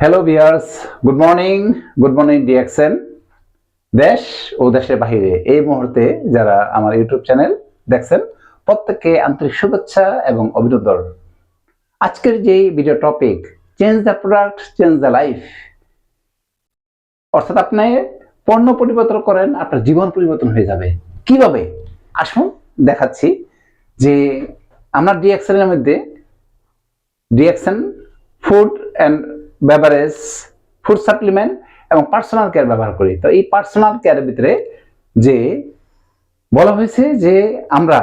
Hello বিয়ার্স good morning good morning DXN দেশ ও দেশের বাহিরে এই মুহূর্তে যারা আমার ইউটিউব চ্যানেল দেখছেন, প্রত্যেককে আন্তরিক শুভেচ্ছা এবং অভিনন্দন। আজকের যে video topic change the product change the life অর্থাৎ আপনি পণ্য পরিবর্তন করেন, আপনার জীবন পরিবর্তন হয়ে যাবে। কীভাবে? আসুন দেখাচ্ছি যে আমরা ডিএক্সএন এর মধ্যে DXN food and beverage food supplement এবং পার্সোনাল কেয়ার ব্যবহার করি। তো এই পার্সোনাল কেয়ারের ভিতরে যে বলা হয়েছে যে আমরা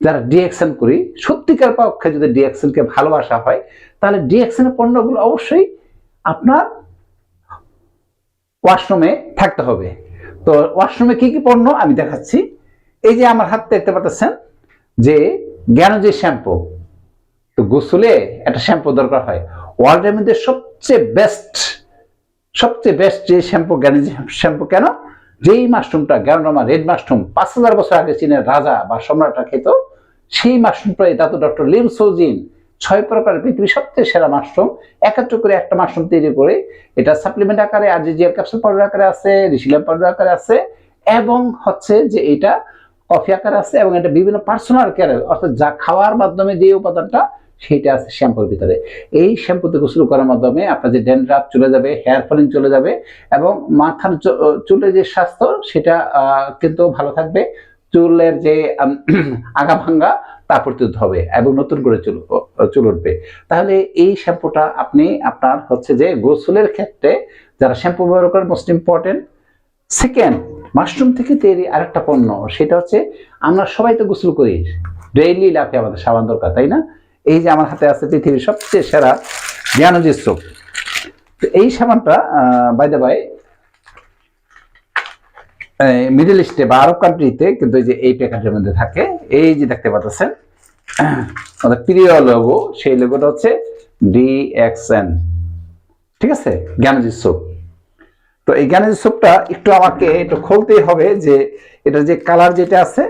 যারা ডিএক্সএন করি, সত্যিকার পক্ষে যদি ডিএক্সএনকে ভালোবাসা হয়, তাহলে ডিএক্সএন এর পণ্যগুলো অবশ্যই আপনার ওয়াশরুমে থাকতে হবে। তো ওয়াশরুমে কি কি পণ্য? আমি দেখাচ্ছি। এই যে আমার হাত দেখতে পাচ্ছেন যে জ্ঞানজি শ্যাম্পু তো গোসলে একটা শ্যাম্পু দরকার হয়। ওয়ার্ল্ডের মধ্যে সবচেয়ে বেস্ট সবচেয়ে বেস্ট যে শ্যাম্পু জ্ঞানজি শ্যাম্পু কেন? যেই মাশরুমটা, গ্যানোডামা রেড মাশরুম পাঁচ হাজার বছর আগে চীনের রাজা বা সম্রাটরা খেত, সেই মাশরুমটাই দাদু ডক্টর লিম সোজিন ছয় প্রকার পৃথিবীর সবচেয়ে সেরা মাশরুম, একাত্র করে একটা মাশরুম তৈরি করে এটা সাপ্লিমেন্ট আকারে আরজিজিএল ক্যাপসুল পাউডার আকারে আছে রিসিলাম পাউডার আকারে আছে, এবং হচ্ছে যে এটা কফি আকারে আছে, এবং এটা বিভিন্ন পার্সোনাল কেয়ার অর্থাৎ যা খাওয়ার মাধ্যমে যে উপাদানটা সেটা আছে শ্যাম্পুর ভিতরে। এই শ্যাম্পুতে গোসল করার মাধ্যমে আপনার যে ড্যান্ড্রাফ চলে যাবে, হেয়ার ফলিং চলে যাবে এবং মাথার চুলের যে স্বাস্থ্য, সেটা কিন্তু ভালো থাকবে। চুলের যে আগা ভাঙ্গা, তা প্রতিরোধ হবে এবং নতুন করে চুল চুল উঠবে। তাহলে এই শ্যাম্পুটা আপনি, আপনার হচ্ছে যে গোসলের ক্ষেত্রে যারা শ্যাম্পু ব্যবহার করেন মোস্ট ইম্পর্টেন্ট সেকেন্ড মাশরুম থেকে তৈরি আরেকটা পণ্য, সেটা হচ্ছে আমরা সবাই তো গোসল করি। ডেইলি লাফে আমাদের সাবান দরকার, তাই না? এই যে আমার হাতে আছে পৃথিবীর সবচেয়ে সেরা জ্ঞানজি সোপ তো এই সাবানটা বাই দ্য বাই মিডল ইস্টে বা আরব কান্ট্রিতে কিন্তু এই যে এই প্যাকেটের মধ্যে থাকে। এই যে দেখতে পাচ্ছেন, আমাদের প্রিয় লোগো সেই লোগোটা হচ্ছে ডি ডিএক্সএন ঠিক আছে? জ্ঞানজি সোপ তো এই জ্ঞানের সোপটা একটু আমাকে একটু খুলতেই হবে যে এটা যে কালার যেটা আছে,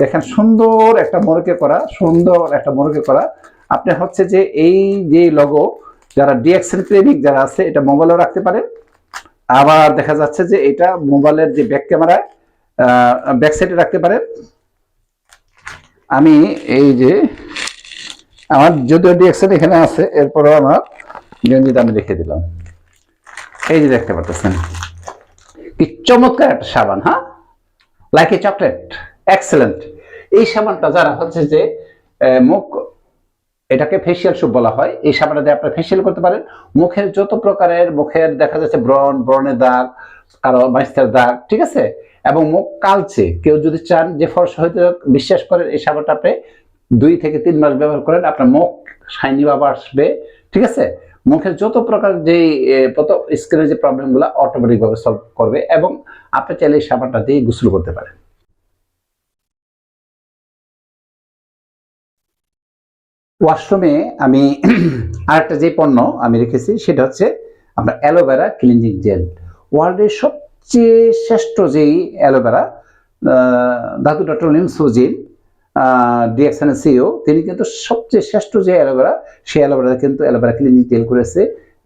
দেখেন সুন্দর একটা মোরকে করা, সুন্দর একটা মোরকে করা আপনি হচ্ছে যে এই যে লগো যারা ডিএক্সএন প্রেমিক যারা আছে, এটা মোবাইলেও রাখতে পারেন আবার দেখা যাচ্ছে যে এটা মোবাইলের যে ব্যাক ক্যামেরায় ব্যাক সাইডে রাখতে পারেন আমি এই যে আমার যদিও ডিএক্সএন এখানে আছে, এরপরও আমার গেঞ্জিটা আমি রেখে দিলাম। এই যে দেখতে পাচ্ছেন। কি চমৎকার একটা সাবান হ্যাঁ? লাইক এ চকলেট এক্সেলেন্ট এই সাবানটা যারা হচ্ছে যে মুখ এটাকে ফেসিয়াল সুপ বলা হয়। এই সাবানটা দিয়ে আপনারা ফেসিয়াল করতে পারেন। মুখের যত প্রকারের, মুখের দেখা যাচ্ছে ব্রণ, ব্রণের দাগ, কারও মাইস্তার দাগ, ঠিক আছে? এবং মুখ কালচে। কেউ যদি চান যে ফর্সা হয়তো বিশ্বাস করেন এই সাবানটা আপনি দুই থেকে তিন মাস ব্যবহার করেন, আপনার মুখ শাইনি বাবা আসবে, ঠিক আছে? মুখের যত প্রকার যে স্কিনের যে প্রবলেমগুলো অটোমেটিক ভাবে সলভ করবে এবং আপনি চাইলে এই সাবানটা দিয়ে গোসল করতে পারেন। ওয়াশরুমে আমি আরেকটা যে পণ্য আমি রেখেছি, সেটা হচ্ছে আমরা অ্যালোভেরা ক্লিনজিং জেল। ওয়ার্ল্ডের সবচেয়ে শ্রেষ্ঠ যেই অ্যালোভেরা ধাতু ডক্টর লিমসোজিন ডিএক্সএন সিও তিনি কিন্তু সবচেয়ে শ্রেষ্ঠ যে অ্যালোভেরা, সেই অ্যালোভেরা কিন্তু অ্যালোভেরা ক্লিনিক তেল করেছে।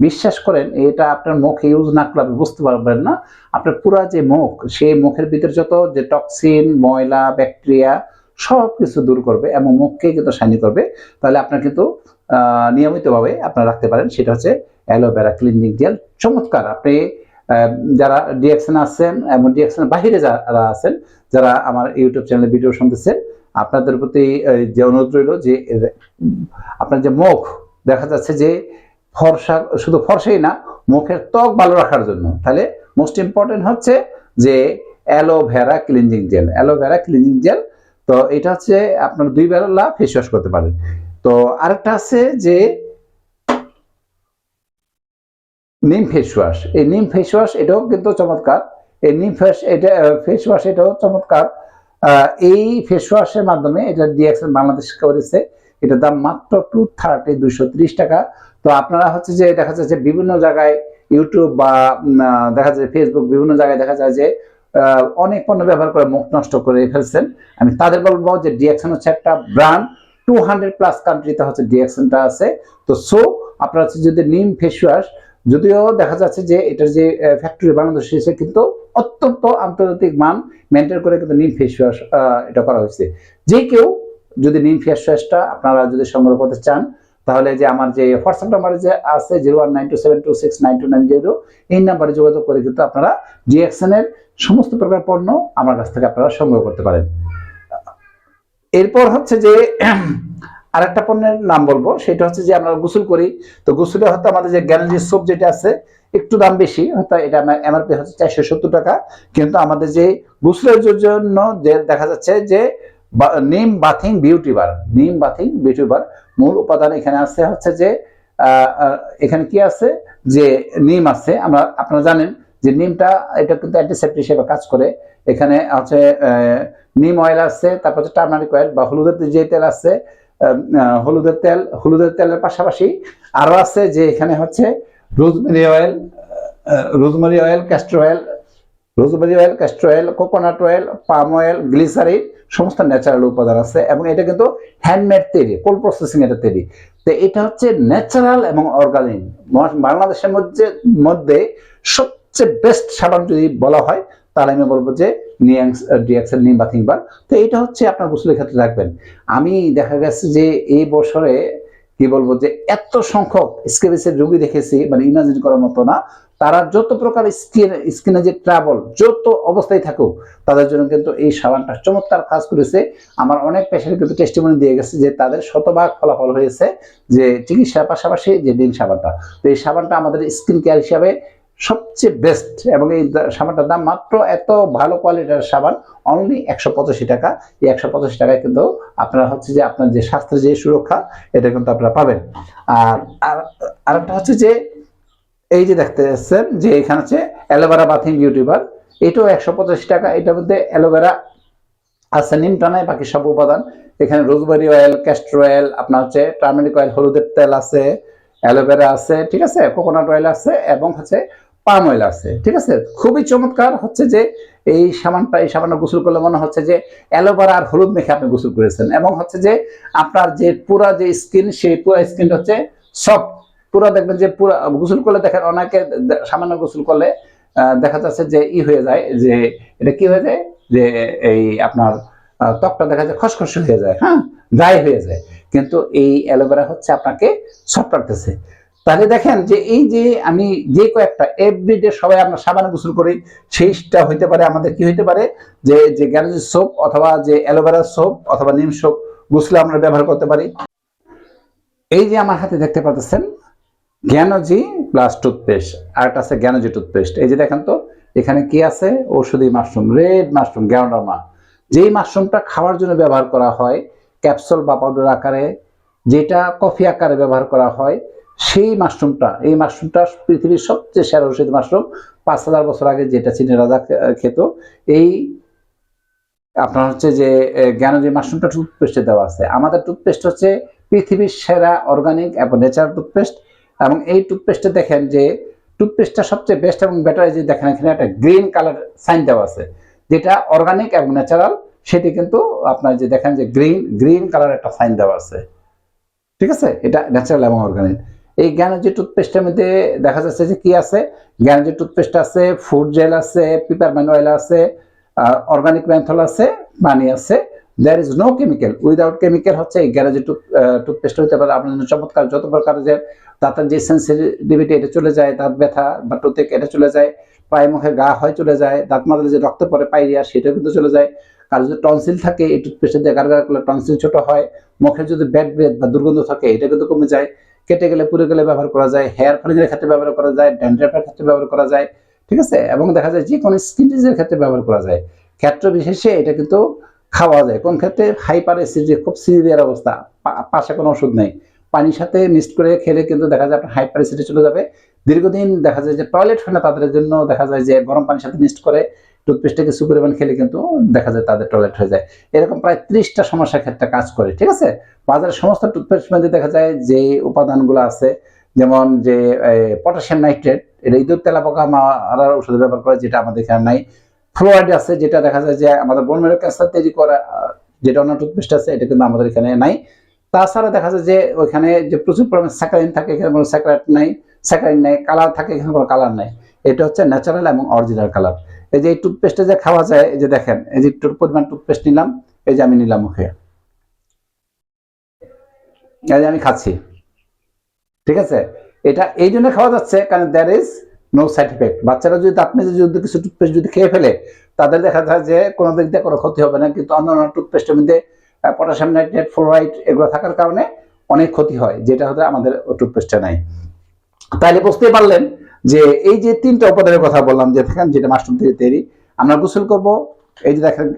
বিশ্বাস করেন, এটা আপনার মুখে ইউজ না করলে আপনি বুঝতে পারবেন না। আপনার পুরা যে মুখ, সেই মুখের ভিতরে যত যে টক্সিন, ময়লা, ব্যাকটেরিয়া সব কিছু দূর করবে এবং মুখকে কিন্তু শাইনি করবে, তাহলে আপনার কিন্তু নিয়মিতভাবে আপনারা রাখতে পারেন। সেটা হচ্ছে অ্যালোভেরা ক্লিনিক জেল। চমৎকার। আপনি যারা ডিএক্সএন আছেন এবং ডিএক্সএন বাহিরে যারা আছেন, যারা আমার ইউটিউব চ্যানেলে ভিডিও শুনতেছেন, আপনাদের প্রতি যে অনুরোধ রইল যে আপনার যে মুখ, দেখা যাচ্ছে যে ফর্সা, শুধু ফর্সাই না, মুখের ত্বক ভালো রাখার জন্য। তাহলে মোস্ট ইম্পর্টেন্ট হচ্ছে যে aloe vera cleansing gel. Aloe vera cleansing gel তো এটা হচ্ছে আপনার দুই বেলা ফেস ওয়াশ করতে পারেন। তো আরেকটা আছে যে নিম ফেস ওয়াশ এই নিম ফেস ওয়াশ এটাও কিন্তু চমৎকার। এই নিম ফেস এটা ফেস ওয়াশ এটাও চমৎকার। এই ফেস ওয়াশের মাধ্যমে এটা ডিএক্সএন বাংলাদেশ করেছে। এটার দাম মাত্র টু থার্টি ত্রিশ টাকা। তো আপনারা হচ্ছে যে, দেখা যাচ্ছে বিভিন্ন জায়গায় ইউটিউব বা দেখা যায় ফেসবুক বিভিন্ন জায়গায় দেখা যায় যে অনেক পণ্য ব্যবহার করে মুখ নষ্ট করে ফেলছেন। আমি তাদের বলব যে ডিএক্সএন হচ্ছে একটা ব্র্যান্ড টু হান্ড্রেড প্লাস কান্ট্রিতে হচ্ছে ডিএক্সএনটা আছে। তো সো আপনারা হচ্ছে যদি নিম ফেস ওয়াশ যদিও দেখা যাচ্ছে যে এটার যে ফ্যাক্টরি বাংলাদেশে এসে কিন্তু অত্যন্ত আন্তর্জাতিক মান মেনটেন করে কিন্তু নিম ফেস ওয়াশ এটা করা হয়েছে। যে কেউ যদি নিম ফেস ওয়াশটা আপনারা যদি সংগ্রহ করতে চান, তাহলে যে আমার যে হোয়াটসঅ্যাপ নাম্বারে যে আছে zero one nine two seven two six nine two nine zero এই নাম্বারে যোগাযোগ করে কিন্তু আপনারা জিএক্সএন এর সমস্ত প্রকার পণ্য আমার কাছ থেকে আপনারা সংগ্রহ করতে পারেন। এরপর হচ্ছে যে আর একটা পণ্যের নাম বলব, সেটা হচ্ছে যে আমরা গোসল করি। তো গোসলে হয়তো আমাদের যে গ্যানেজি সোপ যেটা আছে, একটু দাম বেশি, হয়তো এটা আমার এমআরপি হচ্ছে চারশো সত্তর টাকা। কিন্তু আমাদের যে গোসলের জন্য যে দেখা যাচ্ছে যে নিম বাথিং বিউটি বার, নিম বাথিং বিউটি বার মূল উপাদান এখানে আছে হচ্ছে যে এখানে কি আছে? যে নিম আছে। আমরা, আপনারা জানেন যে নিমটা এটা কিন্তু অ্যান্টিসেপ্টিক হিসেবে কাজ করে। এখানে আহ, নিম অয়েল আছে তারপর হচ্ছে টার্মারিক অয়েল বা হলুদের যে তেল আছে হলুদের তেল হলুদের তেলের পাশাপাশি আরও আছে যে এখানে হচ্ছে rosemary oil rosemary oil castor oil rosemary oil castor oil coconut oil palm oil glycerine সমস্ত ন্যাচারাল উপাদান আছে এবং এটা কিন্তু হ্যান্ডমেড তৈরি কোল্ড প্রসেসিং এটা তৈরি। তো এটা হচ্ছে ন্যাচারাল এবং অর্গানিক বাংলাদেশের মধ্যে মধ্যে সবচেয়ে বেস্ট সাবান যদি বলা হয়, তাহলে আমি বলব যে নিয়াংস ডিএক্সেল নিম বাথিং বার তো এটা হচ্ছে আপনার গোসলের ক্ষেত্রে রাখবেন। আমি দেখা গেছে যে এই বছরে কি বলব যে এত সংখ্যক স্কেবিসের রোগী দেখেছি মানে ইমাজিন করার মতো না। তারা যত প্রকার স্কিন স্কিনে যে ট্রাবল যত অবস্থায় থাকুক, তাদের জন্য কিন্তু এই সাবানটা চমৎকার কাজ করেছে। আমার অনেক পেশেন্ট কিন্তু টেস্টিমনি দিয়ে গেছে যে তাদের শতভাগ ফলাফল হয়েছে যে চিকিৎসার পাশাপাশি যে ডিম সাবানটা। তো এই সাবানটা আমাদের স্কিন কেয়ার হিসাবে সবচেয়ে বেস্ট এবং এই সাবানটার দাম মাত্র এত ভালো কোয়ালিটির সাবান অনলি একশো পঁচাশি টাকা। এই একশো পঁচাশি টাকায় কিন্তু আপনারা হচ্ছে যে আপনার যে স্বাস্থ্যের যে সুরক্ষা, এটা কিন্তু আপনারা পাবেন। আর, আর- আরেকটা হচ্ছে যে, এই যে দেখতে পাচ্ছেন যে এখানে হচ্ছে অ্যালোভেরা বাথিং বিউটি বার এটাও একশো পঁচাশি টাকা। এটার মধ্যে অ্যালোভেরা আছে নিমটা নাই বাকি সব উপাদান। এখানে রোজবেরি অয়েল ক্যাস্টর অয়েল আপনার হচ্ছে টার্মেরিক অয়েল হলুদের তেল আছে অ্যালোভেরা আছে, ঠিক আছে? কোকোনাট অয়েল আছে, এবং হচ্ছে পাম অয়েল আছে, ঠিক আছে? খুবই চমৎকার হচ্ছে যে এই সাবানটা এই সাবানটা গোসল করলে মনে হচ্ছে যে অ্যালোভেরা আর হলুদ মেখে আপনি গোসল করেছেন এবং হচ্ছে যে আপনার যে পুরা যে স্কিন, সেই পুরা স্কিনটা হচ্ছে সফট। পুরো দেখবেন যে পুরো, গোসল করলে দেখেন অনেকে সামান্য গোসল করলে দেখা যাচ্ছে যে ই হয়ে যায় যে, এটা কি হয়ে যায়? যে এই আপনার ত্বকটা দেখা যায় খসখসে হয়ে যায় হ্যাঁ? ড্রাই হয়ে যায়। কিন্তু এই অ্যালোভেরা হচ্ছে আপনাকে সফট রাখতেছে। তাহলে দেখেন যে এই যে আমি যে কয়েকটা এভরিডে সবাই আমরা সাবানে গোসল করি, সেইটা হইতে পারে আমাদের কি হইতে পারে? যে যে গ্যারেজের সোপ অথবা যে অ্যালোভেরা সোপ অথবা নিম সোপ গোসলে আমরা ব্যবহার করতে পারি। এই যে আমার হাতে দেখতে পাচ্ছেন জ্ঞানজি প্লাস টুথপেস্ট আর একটা আছে জ্ঞানজি টুথপেস্ট এই যে দেখেন তো, এখানে কি আছে? ঔষধি মাশরুম রেড মাশরুম গ্যানোডার্মা যেই মাশরুমটা খাওয়ার জন্য ব্যবহার করা হয় ক্যাপসুল বা পাউডার আকারে, যেটা কফি আকারে ব্যবহার করা হয় সেই মাশরুমটা, এই মাশরুমটা পৃথিবীর সবচেয়ে সেরা ঔষধি মাশরুম, পাঁচ হাজার বছর আগে যেটা চীনের রাজা খেত, এই আপনার হচ্ছে যে জ্ঞানজি মাশরুমটা টুথপেস্টে দেওয়া আছে। আমাদের টুথপেস্ট হচ্ছে পৃথিবীর সেরা অর্গানিক এবং ন্যাচারাল টুথপেস্ট এবং এই টুথপেস্টে দেখেন যে টুথপেস্টটা সবচেয়ে বেস্ট এবং বেটার যে দেখেন, এখানে একটা গ্রিন কালার সাইন দেওয়া আছে, যেটা অর্গানিক এবং ন্যাচারাল সেটি কিন্তু আপনার যে দেখেন যে গ্রিন গ্রিন কালার একটা সাইন দেওয়া আছে। ঠিক আছে? এটা ন্যাচারাল এবং অর্গানিক এই জ্ঞানজি টুথপেস্টের মধ্যে দেখা যাচ্ছে যে কি আছে? জ্ঞানজি টুথপেস্ট আছে ফুড জেল আছে পিপারম্যান অয়েল আছে অর্গানিক ম্যান্থল আছে পানি আছে। There is no chemical without chemical হচ্ছে এই গ্যারেজের টুথপেস্ট হতে পারে। আপনার চমৎকার, যত প্রকার যে দাঁতের যে সেন্সিটিভিটি এটা চলে যায়, দাঁত ব্যথা বা টুথেক, এটা চলে যায়, পায়ে মুখে গা হয় চলে যায়, দাঁত মাথায় যে রক্ত পরে পাইরিয়া সেটা কিন্তু চলে যায়। কারও যদি টনসিল থাকে, এই টুথপেস্ট দিয়ে গারগার করলে টনসিল ছোট হয় মুখে যদি ব্যাড ব্রেথ বা দুর্গন্ধ থাকে, এটা কিন্তু কমে যায়। কেটে গেলে, পুড়ে গেলে ব্যবহার করা যায়। হেয়ার ফলিংয়ের ক্ষেত্রে ব্যবহার করা যায়, ড্যান্ড্রাফের ক্ষেত্রে ব্যবহার করা যায়, ঠিক আছে? এবং দেখা যায় যে কোনো স্কিন ডিজিজের ক্ষেত্রে ব্যবহার করা যায়। ক্ষেত্র বিশেষে এটা কিন্তু খাওয়া যায়। কোন ক্ষেত্রে? হাইপার অ্যাসিড খুব সিভিয়ার অবস্থা পাশে কোনো ওষুধ নেই। পানির সাথে মিক্সড করে খেলে কিন্তু দেখা যায় আপনার হাইপার অ্যাসিডে চলে যাবে। দীর্ঘদিন দেখা যায় যে টয়লেট হয় না তাদের জন্য, দেখা যায় যে গরম পানির সাথে মিক্সড করে টুথপেস্টে কিছু পরিমাণ খেলে কিন্তু দেখা যায় তাদের টয়লেট হয়ে যায়। এরকম প্রায় ত্রিশটা সমস্যার ক্ষেত্রে কাজ করে, ঠিক আছে? বাজারের সমস্ত টুথপেস্ট মধ্যে দেখা যায় যে উপাদানগুলো আছে, যেমন যে পটাশিয়াম নাইট্রেট এটা ইঁদুর তেলা পোকা মারার ওষুধে ব্যবহার করে, যেটা আমাদের এখানে নাই। ফ্লোরাইড আছে, যেটা দেখা যায় যে আমাদের বোন মেরো ক্যান্সার তৈরি করা যেটা অন্য টুথপেস্ট আছে, এটা কিন্তু আমাদের এখানে নাই। তাছাড়া দেখা যায় যে ওইখানে যে প্রচুর পরিমাণে স্যাকারিন থাকে, এখানে কোনো স্যাকারাইট নাই স্যাকারিন নেই কালার থাকে, এখানে কোনো কালার নেই। এটা হচ্ছে ন্যাচারাল এবং অরিজিনাল কালার এই যে এই টুথপেস্টে যে খাওয়া যায়, এই যে দেখেন, এই যে একটু পরিমাণ টুথপেস্ট নিলাম, এই যে আমি নিলাম মুখে এই যে আমি খাচ্ছি। ঠিক আছে? এটা এই জন্য খাওয়া যাচ্ছে, কারণ there is no side effect বাচ্চারা যদি দাঁত মেজে যদি কিছু টুথপেস্ট যদি খেয়ে ফেলে, তাদের দেখা যায় যে কোনো দিক দিয়ে কোনো ক্ষতি হবে না, কিন্তু অন্যান্য টুথপেস্টের মধ্যে পটাশিয়াম নাইট্রেট ফ্লোরাইড এগুলো থাকার কারণে অনেক ক্ষতি হয়, যেটা হতে আমাদের টুথপেস্টে নাই। তাহলে বুঝতে পারলেন যে এই যে তিনটা উপাদানের কথা বললাম, যে দেখেন যেটা মাশরুম থেকে তৈরি, আমরা গোসল করব, এই যে দেখেন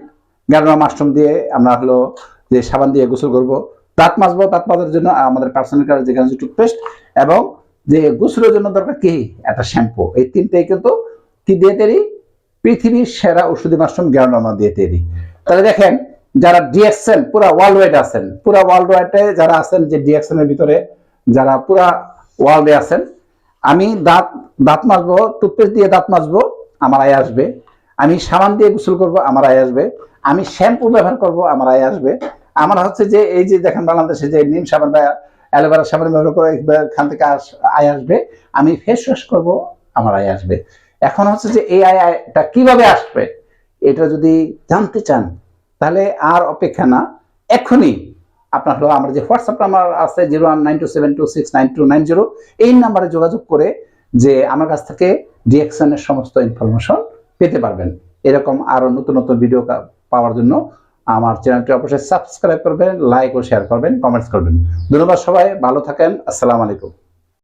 গ্যানোলা মাশরুম দিয়ে আমরা হলো যে সাবান দিয়ে গোসল করব, দাঁত মাজবো, দাঁত মাজার জন্য আমাদের পার্সোনাল কার যেখানে টুথপেস্ট এবং যে গোসলের জন্য দরকার কি? একটা শ্যাম্পু এই তিনটাই কিন্তু কি দিয়ে তৈরি? পৃথিবীর সেরা ওষুধি মাশরুম গ্যানোলা দিয়ে তৈরি। তাহলে দেখেন, যারা ডিএক্সএন পুরা ওয়ার্ল্ড ওয়াইড আছেন, পুরা ওয়ার্ল্ড ওয়াইডে যারা আছেন, যে ডিএক্সএন ভিতরে, যারা পুরা ওয়ার্ল্ডে আছেন আমি দাঁত দাঁত মাজবো টুথপেস্ট দিয়ে দাঁত মাজবো, আমার আয় আসবে। আমি সাবান দিয়ে গোসল করব, আমার আয় আসবে। আমি শ্যাম্পু ব্যবহার করব, আমার আয় আসবে। আমার হচ্ছে যে, এই যে দেখেন বাংলাদেশে যে নিম সাবান বা অ্যালোভেরা সাবান ব্যবহার করে এখান থেকে আয় আসবে। আমি ফেস ওয়াশ করব, আমার আয় আসবে। এখন হচ্ছে যে, এই আয়, আয়টা কীভাবে আসবে? এটা যদি জানতে চান, তাহলে আর অপেক্ষা না। এখনই আপনার হলো আমার যে হোয়াটসঅ্যাপ নাম্বার আছে zero one nine two seven two six nine two nine zero এই নাম্বারে যোগাযোগ করে যে আমার কাছ থেকে ডিএকশনের সমস্ত ইনফরমেশন পেতে পারবেন। এরকম আরও নতুন নতুন ভিডিও পাওয়ার জন্য আমার চ্যানেলটি অবশ্যই সাবস্ক্রাইব করবেন লাইক ও শেয়ার করবেন কমেন্টস করবেন। ধন্যবাদ সবাই, ভালো থাকেন, আসসালামু আলাইকুম।